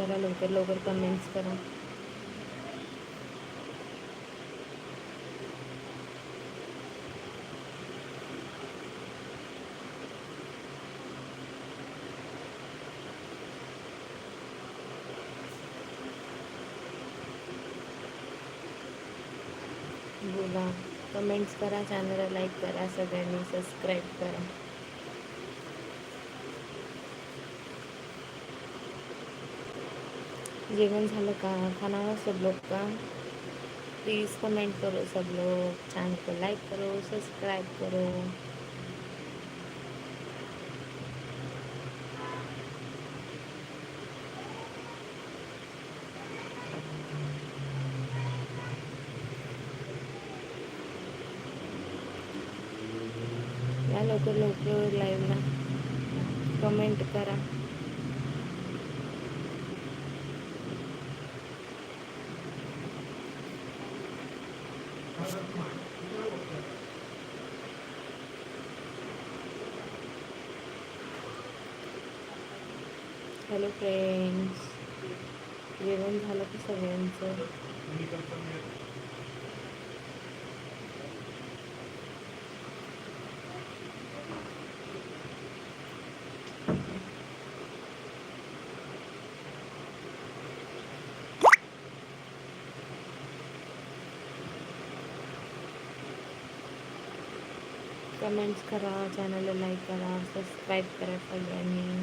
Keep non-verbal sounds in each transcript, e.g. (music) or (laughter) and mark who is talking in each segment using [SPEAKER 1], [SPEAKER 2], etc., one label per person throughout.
[SPEAKER 1] चला लवकर लवकर कमेंट्स करा. बोला. कमेंट्स करा चॅनलला लाईक करा सगळ्यांनी सबस्क्राईब करा. जेवण झालं का? खाना सब लोग का? प्लीज़ कमेंट करो सब लोग चैनल को लाइक करो सब्सक्राइब करो. या लवकर लवकर लाईव्हला कमेंट करा. हॅलो फ्रेंड्स जेवण झालं की सगळ्यांचं कमेंट्स करा चॅनलला लाईक करा सबस्क्राईब करा सगळ्यांनी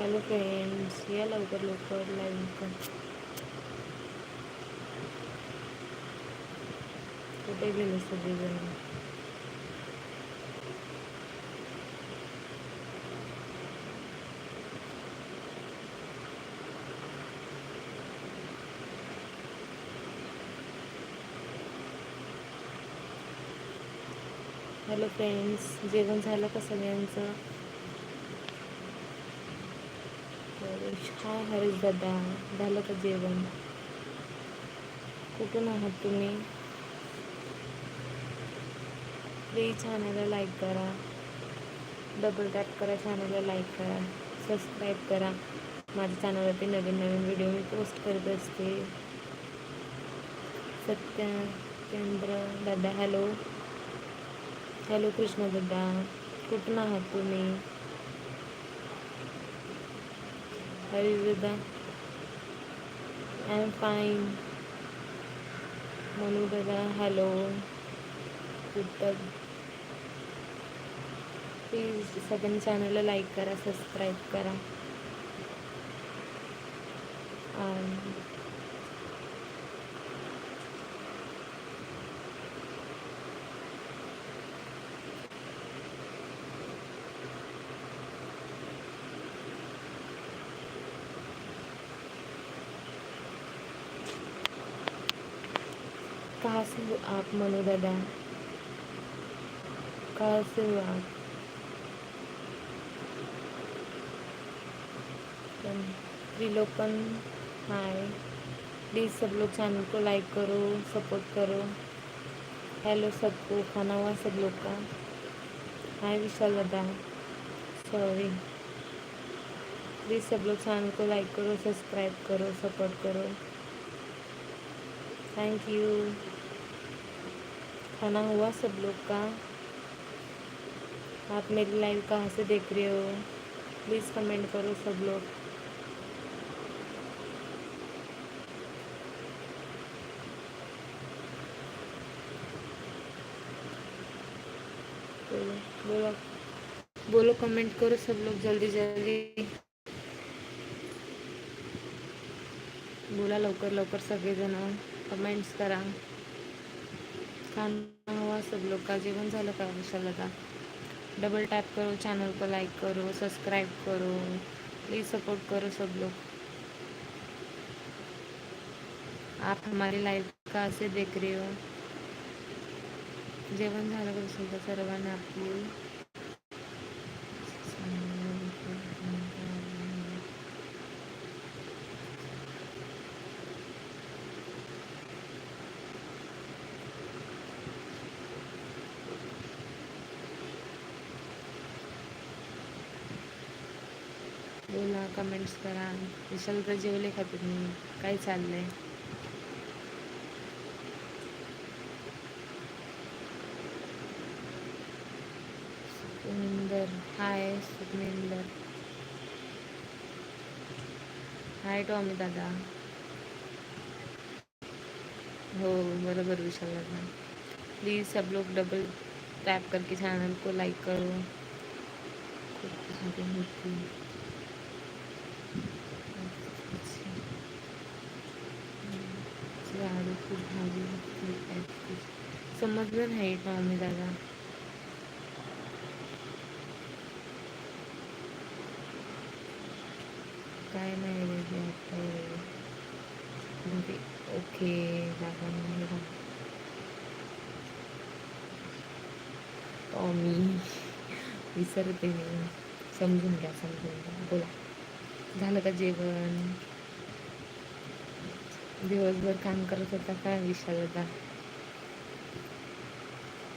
[SPEAKER 1] हॅलो फ्रेंड्स या लवकर लवकर लाईव्ह कर कुठे गेले सगळेजण हॅलो फ्रेंड्स जेवण झालं का सगळ्यांचं हाय हरीश दादा झालं का जेवण? कुठून आहात तुम्ही? प्लीज चॅनलला लाईक करा. डबल टॅप करा चॅनलला लाईक करा. सबस्क्राईब करा. माझ्या चॅनलवरती नवीन नवीन व्हिडिओ मी पोस्ट करत असते. सत्येंद्र दादा हॅलो हॅलो कृष्णा दादा. कुठून आहात तुम्ही? हरी दादा that? I'm fine. मनू दादा हॅलो प्लीज सेकंड चॅनलला लाईक करा सबस्क्राईब करा कहाँ से हो आप मनु दादा कहाँ से हो आप त्रिलोकन हाय। प्लीज़ सब लोग चैनल को लाइक करो सपोर्ट करो। हेलो सबको खाना हुआ सब लोग का? हाय विशाल दादा। सॉरी प्लीज़ सब लोग चैनल को लाइक करो सब्सक्राइब करो सपोर्ट करो। थैंक यू खाना हुआ सब लोग का। आप मेरी लाइव कहाँ से देख रहे हो? प्लीज़ कमेंट करो सब लोग। बोलो बोलो कमेंट करो सब लोग जल्दी जल्दी। बोला लवकर लवकर सगळेजण कमेंट्स करा। खाना हुआ सब लोग का जीवन झालं का विशाल का डबल टैप करो चैनल को लाइक करो सब्सक्राइब करो प्लीज़ सपोर्ट करो सब लोग आप हमारी लाइफ कहाँ से देख रहे हो. जेवण झालं का सुद्धा सर्वांना आपली बोला कमेंट्स करा. विशाल तर जेवले का तुम्ही काय चाललंय? Sukhminder. Hi Sukhminder. Hi Tommy दादा. हो बरोबर विशाल दादा. प्लीज़ सब लोग डबल टैप करके चैनल को लाइक करो. खूप सारी होती झाडू खूप भाजी समजलं नाही टॉमी दादा काय नाही रे ते आता घरी ओके दादा नाही का टॉमी विसरते मी. समजून घ्या समजून घ्या. बोला. झालं का जेवण? दिवसभर काम करत होता काय विशाल होता?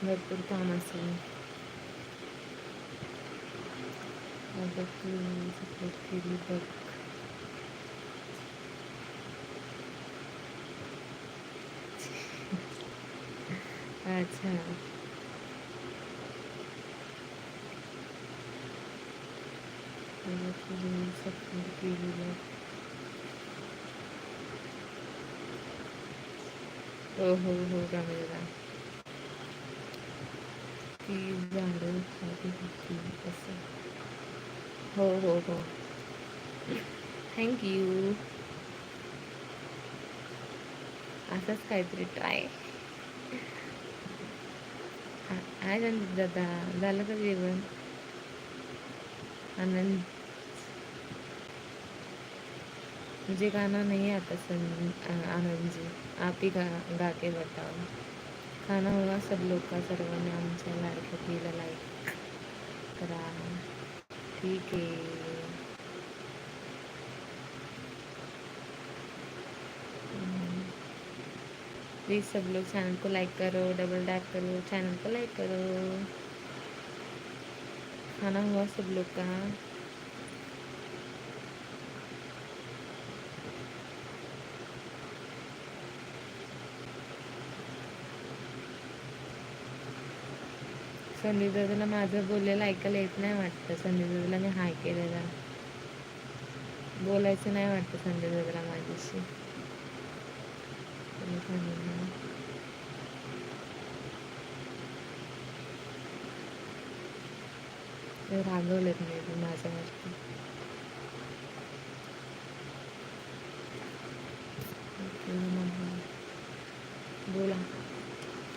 [SPEAKER 1] भरपूर काम असेल. सपोर्ट केली बघ. अच्छा. सपोर्ट केली बघ. हो हो हो दादा ती झाडं खाली होती असं. हो हो हो. थँक्यू असंच काहीतरी ट्राय आहे दादा झालं का जेवण? आनंद. मुझे गाना नहीं आता सन आनंद जी। आप ही गा गा के बताओ। खाना हुआ सब लोग का सर्वांनी आमच्या लाडक्या तिला लाईक करा ठीक आहे प्लीज़ सब लोग चैनल को लाइक करो डबल टैप करो चैनल को लाइक करो। खाना हुआ सब लोग का संदीप दादाला माझं बोललेलं ऐकायला येत नाही वाटतं. संदीप दादाला मी हाय केलेला. बोलायचं नाही वाटतं संदीप दादाला माझ्याशी. ते रागवलेत मी माझ्या माझ्यावरती ओके, मग बोला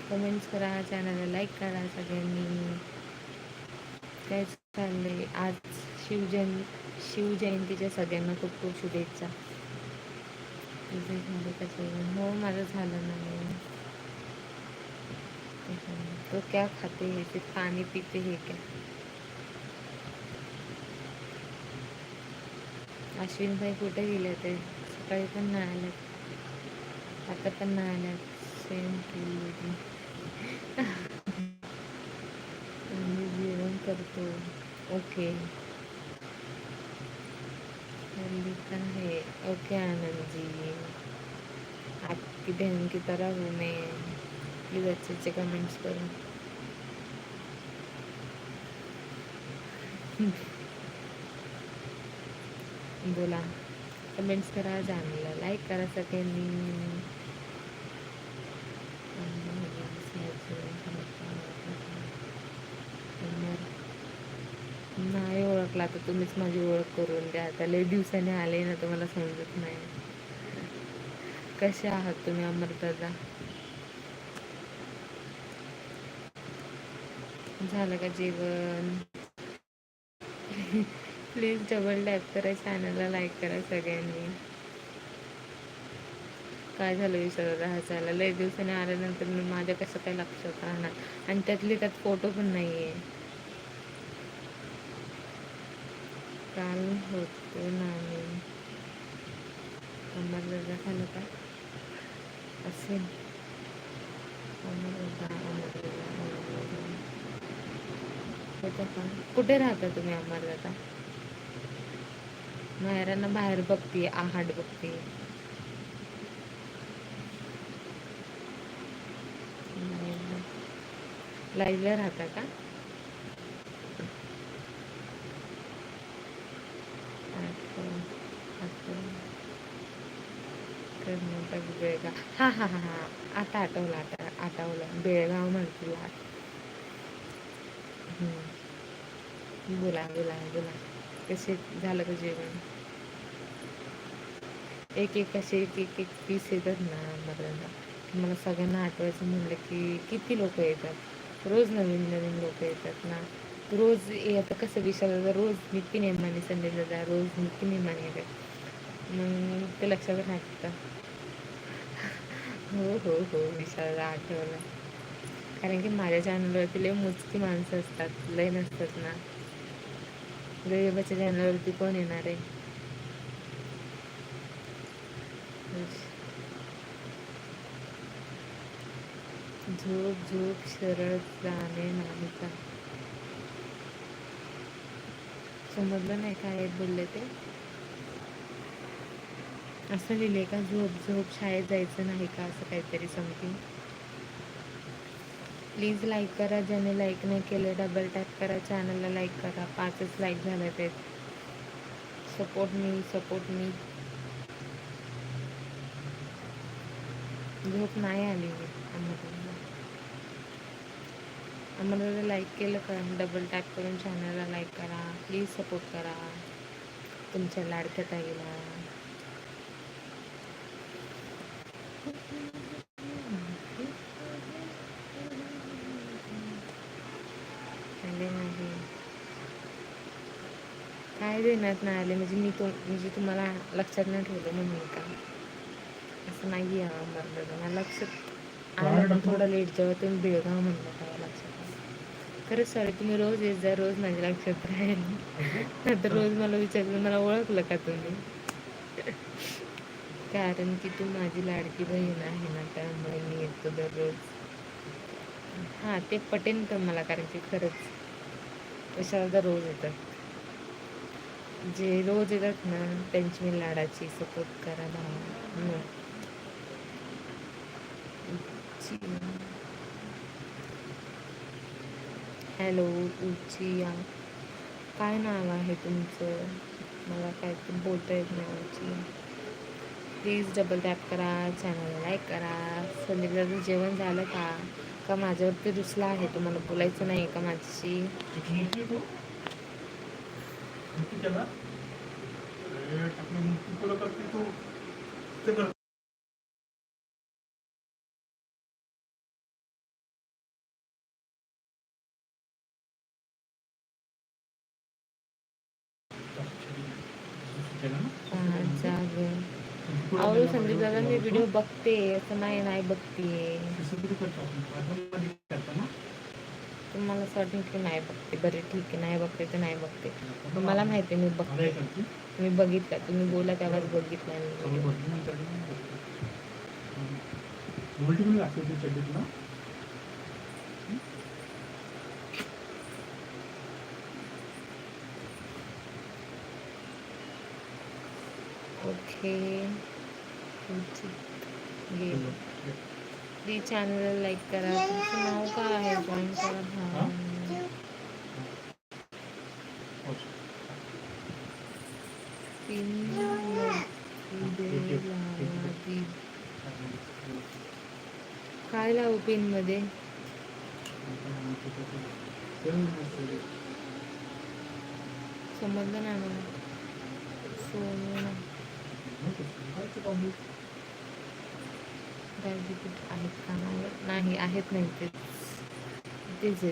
[SPEAKER 1] कमेंट्स करा चॅनलला लाईक करा सगळ्यांनी. काय चाललंय? आज शिवजयं शिवजयंतीच्या सगळ्यांना खूप खूप शुभेच्छा. हो माझं झालं नाही तो क्या खाते है? ते पाणी पिते हे क्या? अश्विन भाई कुठे गेले ते सकाळी पण नाही आल्यात आता पण नाही आल्यात सेम केली मी जेवण करतो. ओके. है ओके आनंद. जी आपकी बहन की तरह हूँ मैं प्लीज़ अच्छे अच्छे कमेंट्स करो. बोला. कमेंट्स करा चॅनलला लाईक करा सगळ्यांनी. ओळखला तर तुम्हीच माझी ओळख करून द्या. आता लई दिवसाने आले ना तर मला समजत नाही. कसे आहात तुम्ही अमरदादा? झालं का जेवण? प्लीज डबल टॅप करा चॅनलला लाईक करा सगळ्यांनी. काय झालं विचारायला हसायला? लय दिवसाने आल्यानंतर मी माझ्या कसं काय लक्षात राहणार? आणि त्यातले त्यात फोटो पण नाही आहे काल होते नाही अमरदादा खालं का असेल अमरदादा अमरदादा होतं का कुठे राहता तुम्ही अमरदादा माहेरांना बाहेर बघते आहाट बघते. लाईव्हला राहता का आठवण आठवण म्हणतात बेळगाव हा हा हा हा. आता आठवलं आता आठवलं. बेळगाव म्हणतील बोला बोला बोला. कसे झालं का जेवण? एक एक असे एक एक एक पीस येतात ना मर्यादा मला सगळ्यांना आठवायचं म्हणलं की किती लोक येतात? रोज नवीन नवीन लोक येतात ना. रोज आता कसं विचारलं रोज नित्य नेमाने संडे दादा रोज नित्य नेमाने येतात. मग ते लक्षात राहतात हो हो हो. विशाल आठवलं. कारण की माझ्या चॅनलवरती लय मोजकी माणसं असतात. लय नसतात ना. गरीबाच्या चॅनलवरती कोण येणार आहे? झोप झोप सरळ जाणे नाही का समजलं नाही काय बोलले ते? असं लिहिले का झोप झोप शाळेत जायचं नाही का असं काहीतरी समथिंग प्लीज लाईक करा ज्याने लाईक नाही केलं डबल टॅप करा चॅनलला लाईक करा. पाचच लाईक झाले ते सपोर्ट मी सपोर्ट मी झोप नाही आली. आम्हाला आम्हाला लाईक केलं का? डबल टॅप करून चॅनलला लाईक करा. प्लीज सपोर्ट करा. तुमच्या लाडक्या ताईला. आले नाही. काय देण्यात नाही आले म्हणजे मी तो म्हणजे तुम्हाला लक्षात नाही ठेवलं म्हणून का? असं नाही आहे मला लक्षात आलं थोडं लेट जेव्हा तुम्ही बेळगाव म्हणलं तेव्हा लक्षात खरंच सॉरी तुम्ही रोज येत जा रोज माझ्या लक्षात राहील. (laughs) नंतर रोज मला विचारलं मला ओळखलं का तुम्ही? कारण की तू माझी लाडकी बहीण आहे ना त्यामुळे मी येतो दररोज. हां ते पटेन पण मला? कारण की खरंच कशाला रोज येतात. जे रोज येतात ना त्यांची मी लाडाची सपोर्ट करा भावा हॅलो उचिया काय नाव आहे तुमचं? मला काय बोलता येत नाही उचिया प्लीज डबल टॅप करा चॅनलला लाईक करा. संदीपदाचं जेवण झालं का? का माझ्यावरती रुसला आहे? तुम्हाला बोलायचं नाही का माझ्याशी? अहो संदीप दादा मी व्हिडिओ बघते असं नाही नाही बघते तुम्हाला असं वाटेल की नाही बघते बरे ठीक आहे नाही बघते तर नाही बघते पण मला माहिती आहे मी बघते तुम्ही बघितलं तुम्ही बोला तेव्हाच बघितलं मी video. ओके गेम चॅनलला लाईक करा तुमचं नाव काय आहे जॉईन करा हा? पिन ती. काय लावू पिन। नाही आहेत नाही ते. तेच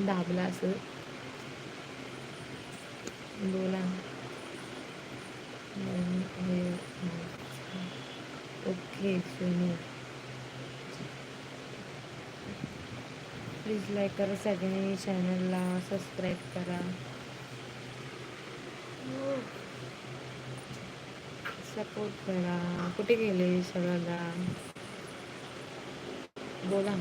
[SPEAKER 1] दाबला असं. बोला हे ओके सुनी प्लीज लाईक करा सगळ्यांनी चॅनलला सबस्क्राईब करा. सपोर्ट करा. कुठे गेले सगळ्याला? बोला.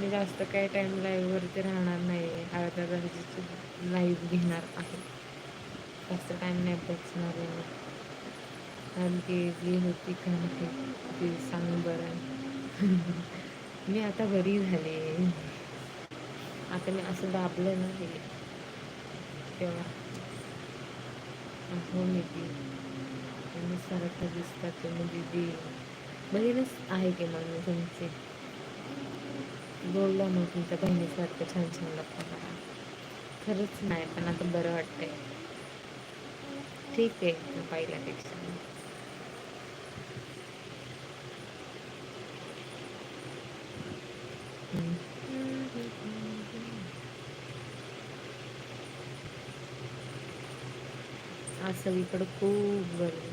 [SPEAKER 1] मी जास्त काही टाईम लाईव्हवरती राहणार नाही. अर्ध्या तासाची लाईव्ह घेणार आहे. जास्त टाईम नाही बसणार आहे. कारण की जी होती कारण नाही ती सांग बरं (laughs) मी आता बरी झाले. आता मी असं दाबलं ना हे. तेव्हा. हो मी ती. आणि सारखं दिसतात म्हणजे ती बहीणच आहे की मग मी तुमची. बोलला मग तुमच्या बहिणीसारखं छान छान गप्पा करा खरंच नाही पण आता बरं वाटतंय. ठीक आहे पहिल्यापेक्षा आज सगळीकडं खूप बरं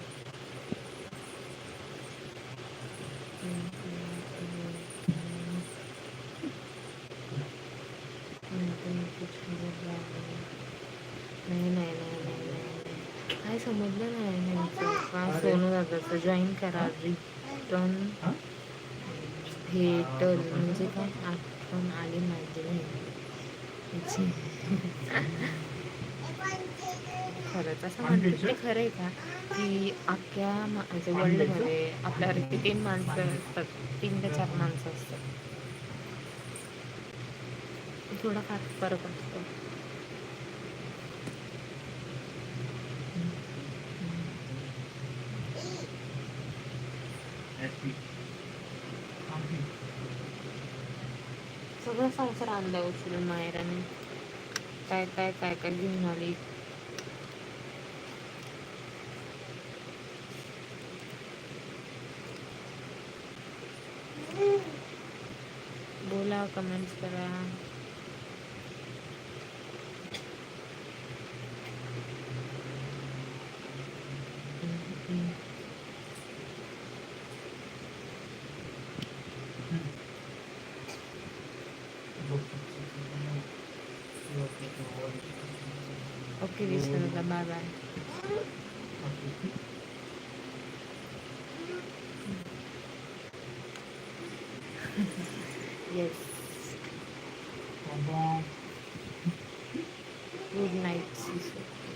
[SPEAKER 1] नाही नाही नाही नाही नाही काय समजलं नाही ह्यांचं का सोनू दादाचं जॉईन करा रिटर्न भेटल म्हणजे काय? आठवण आली माझी बहिणीची. खरंच असं म्हणतात ते खरं आहे का? की अख्ख्या म्हणजे वर्ल्डमध्ये आपल्यावर तीन माणसं असतात तीन ते चार माणसं असतात. थोडाफार फरक असतो. सगळं संसार आणला उचलून मायराने काय काय काय काय घेऊन आली? बोला कमेंट्स करा ओके विष्णू दादा bye bye yes good night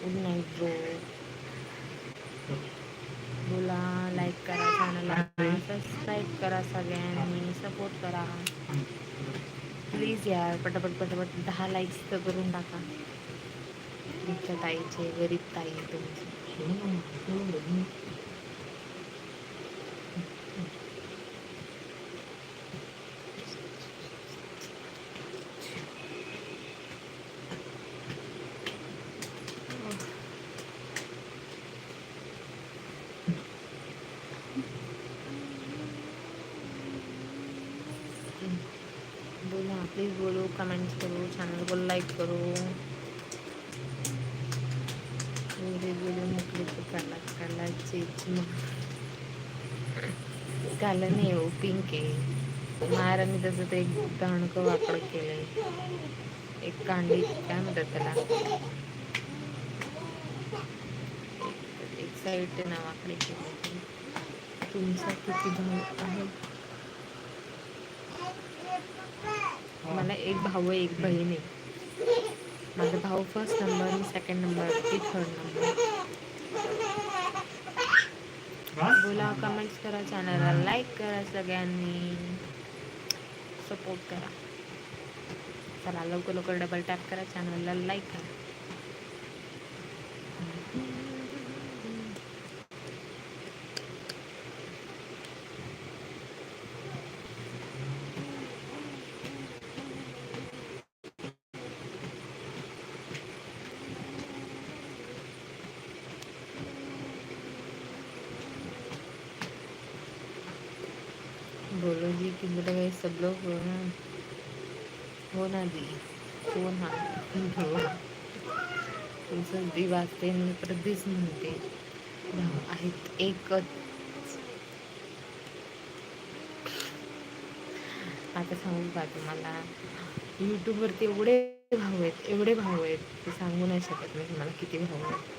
[SPEAKER 1] good night bro. बोला लाईक करा चॅनलला सबस्क्राईब करा सगळ्यांनी सपोर्ट करा. प्लीज यार पटापट पटापट दहा लाईक्स तर करून टाका. तुमच्या ताईचे गरीब ताई तुमची बोला प्लीज बोलो कमेंट्स करो चॅनल को लाईक करू. व्हिडिओ व्हिडिओ तर तो काढला काढायचे काला नाही हो पिंक आहे. महाराणी त्याचं ते एक दाणकं वाकड केलंय. एक कांडी काय म्हणतात त्याला? एक साईड ते ना वाकडे केले तुमचा किती भाऊ आहे? मला एक भाऊ आहे एक बहीण आहे. माझा भाऊ फर्स्ट नंबर मी सेकंड नंबर ती थर्ड नंबर बोला कमेंट्स करा चॅनलला लाईक करा सगळ्यांनी. सपोर्ट करा. चला लवकर लवकर डबल टॅप करा चॅनलला लाईक करा. कि बोला गए सब लोग हो ना हो? ना दी हा तुमचं दी वाजते मी परत दिस म्हणते. आहेत एकच. आता सांगू का तुम्हाला? यूट्यूबवरती एवढे भाऊ आहेत एवढे भाऊ आहेत ते सांगू नाही शकत मी तुम्हाला किती भाऊ आहेत.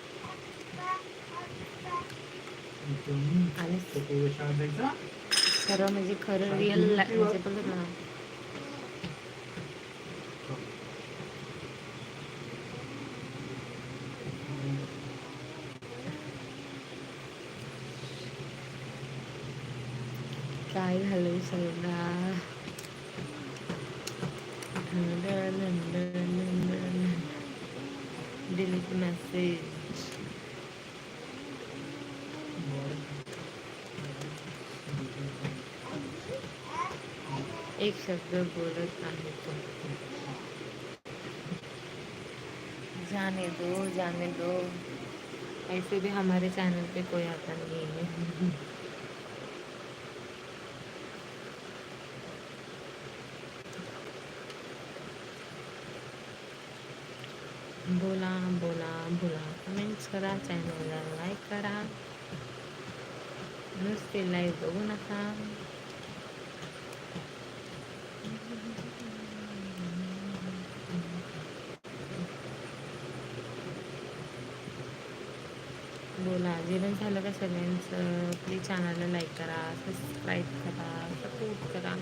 [SPEAKER 1] आणि खरं म्हणजे खरं रिअल म्हणजे बघत ना. काय झालं सगळा? डिलीट मेसेज एक शब्द बोलत आहे तो जाने दो जाने दो। ऐसे भी हमारे चैनल पे कोई आता नहीं है। बोला बोला बोला। कमेंट्स करा चॅनलला लाईक करा। नुसते लाईव्ह बघू नका बोला जेवण झालं का सगळ्यांचं प्लीज चॅनलला लाईक करा सबस्क्राईब करा सपोर्ट करा.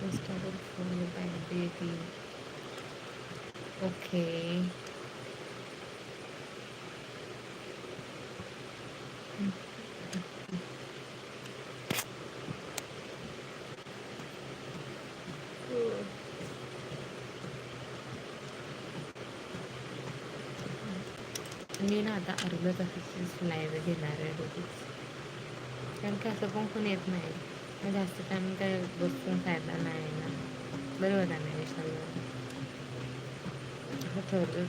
[SPEAKER 1] इंस्टावर फोन बॅक बेबी ओके मी ना आता अर्धा तासाचीच लाईव्ह घेणार आहे रोजच कारण की असं पण कोण येत नाही. मग जास्त टाईम काय बसून फायदा नाही ना. बरोबर आहे ना विशाल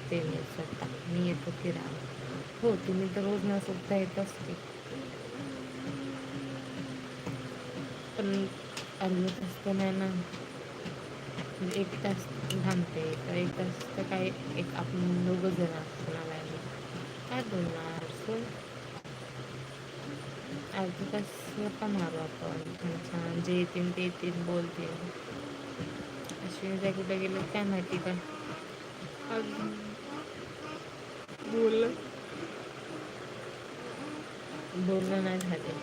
[SPEAKER 1] ते मी स्वतः. मी येतो फिरावं हो तुम्ही तर रोज न सुद्धा येत असते. पण अर्धा तास तर नाही ना. म्हणजे एक तास थांबते तर एक तास तर काय एक आपण दोघं जण असतो ना लाईव्ह काय बोलणार सो अर्धा तास गप्पा मारू आपण छान जे येतील ते येतील बोलतील अश्विनी कुठे गेले काय माहिती का बोललं बोलणं नाही झाले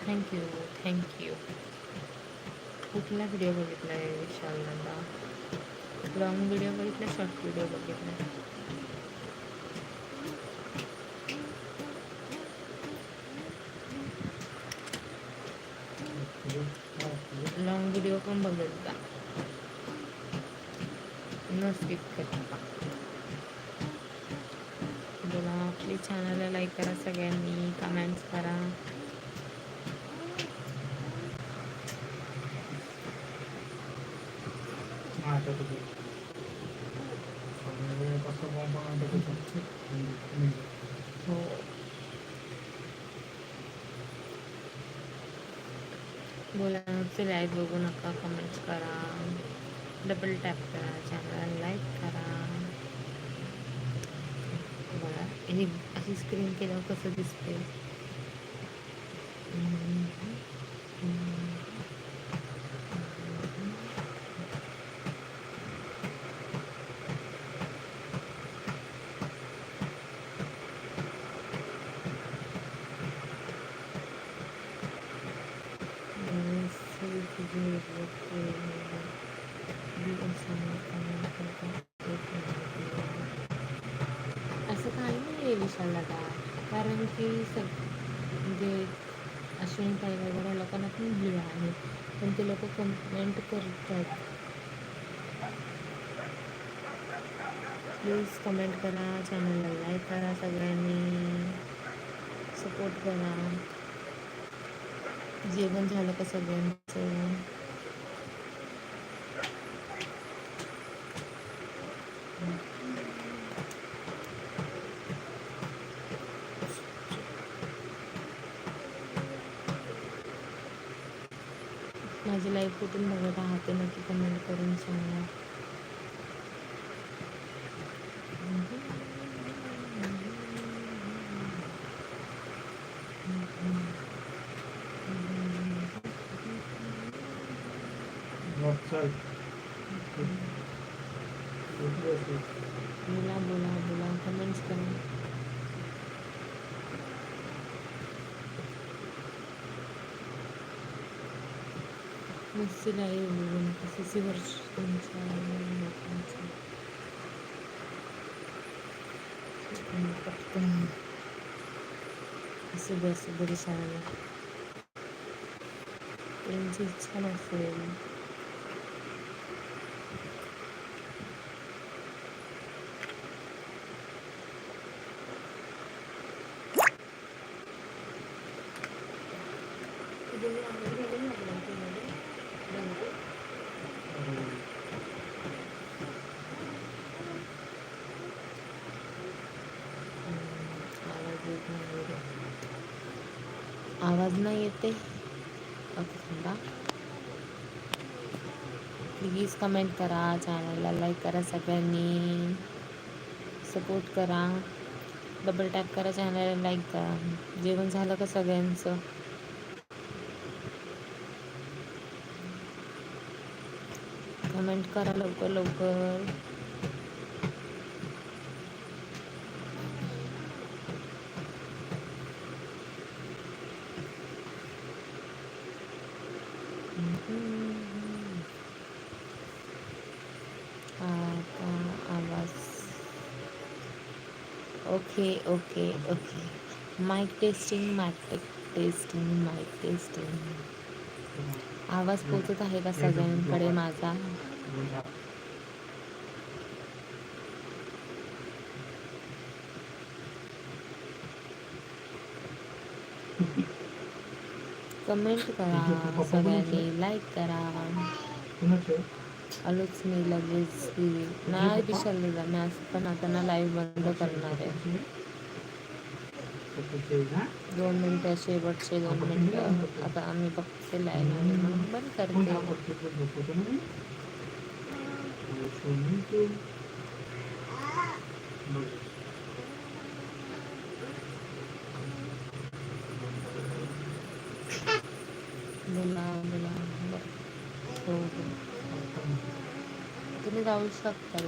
[SPEAKER 1] थँक्यू थँक्यू कुठला व्हिडिओ बघितला आहे विशाल दादा. लॉंग व्हिडिओ बघितला शॉर्ट व्हिडिओ बघितला लॉंग व्हिडिओ पण बघितला न स्किप करता बोला आपली चॅनलला लाईक करा सगळ्यांनी कमेंट्स करा हो बोला नुसते लाईक बघू नका कमेंट्स करा. डबल टॅप करा चॅनल लाईक करा. बघा हे अशी स्क्रीन केल्यावर कसं दिसते नाही का? कारण की सग म्हणजे अश्विन ताई वगैरे लोकांना पण व्ह्यू आहे. पण ते लोक कमेंट करतात. प्लीज कमेंट करा चॅनलला लाईक करा सगळ्यांनी. सपोर्ट करा. जेवण झालं का सगळ्यांचं? माझी लाईफ कुठून बघत आहात ते नक्की कमेंट करून सांगा बोला बोला बोला कमेंट्स करा मस्त लाईव्ह किती वर्ष तुमच्या लोकांचं पटकन असू दे असू दे सांगा त्यांची इच्छा नसेल आवाज़ नाही येते थांबा प्लीज़ कमेंट करा चॅनलला लाईक करा, सगळ्यांनी सपोर्ट करा. डबल टॅप करा चॅनलला लाईक करा. जेवण झालं का सगळ्यांचं? कमेंट करा लवकर लवकर. आवाज. Okay okay okay. Mike testing mike testing mike testing आवाज पोचत आहे का सगळ्यांकडे माझा? कमेंट करा सगळ्यांनी लाईक करा. आलोच मी लगेच. नाही विचारलेलं मी आज पण आता ना लाईव्ह बंद करणार आहे. दोन मिनटं शेवटचे दोन मिनटं आता आम्ही लाईव्ह म्हणून बंद करते बोला बोला जाऊ शकता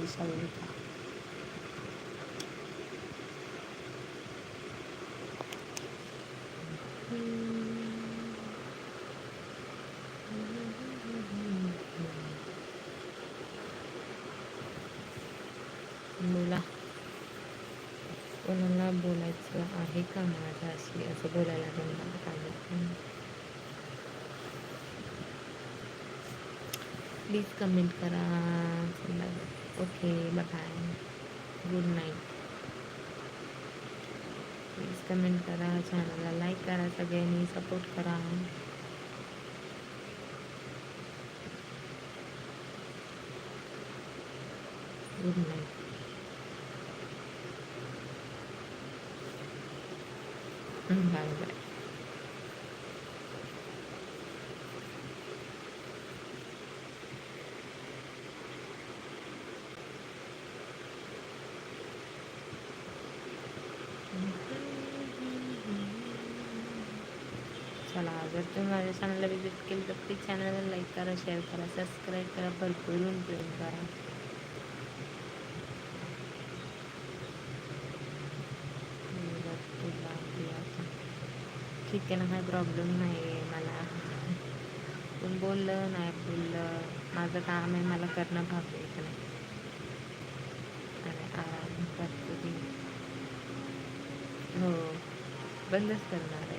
[SPEAKER 1] विशाल बोला कोणाला बोलायचं आहे का माझ्याशी असं बोलायला लागेल मला काय प्लीज कमेंट करा चला okay bye good night please comment करा चॅनलला लाईक करा सगळ्यांनी सपोर्ट करा गुड नाईट बाय बाय चला जर तुम्ही माझ्या चॅनलला विजिट केली तर प्लीज चॅनलला लाईक करा शेअर करा सबस्क्राईब करा भरपूरून प्रेम करा. ठीक आहे ना काही प्रॉब्लेम नाही आहे मला. कोण बोललं नाही बोललं. माझं काम आहे मला करणं भाग आहे का नाही आणि आराम करते हो बंदच करणार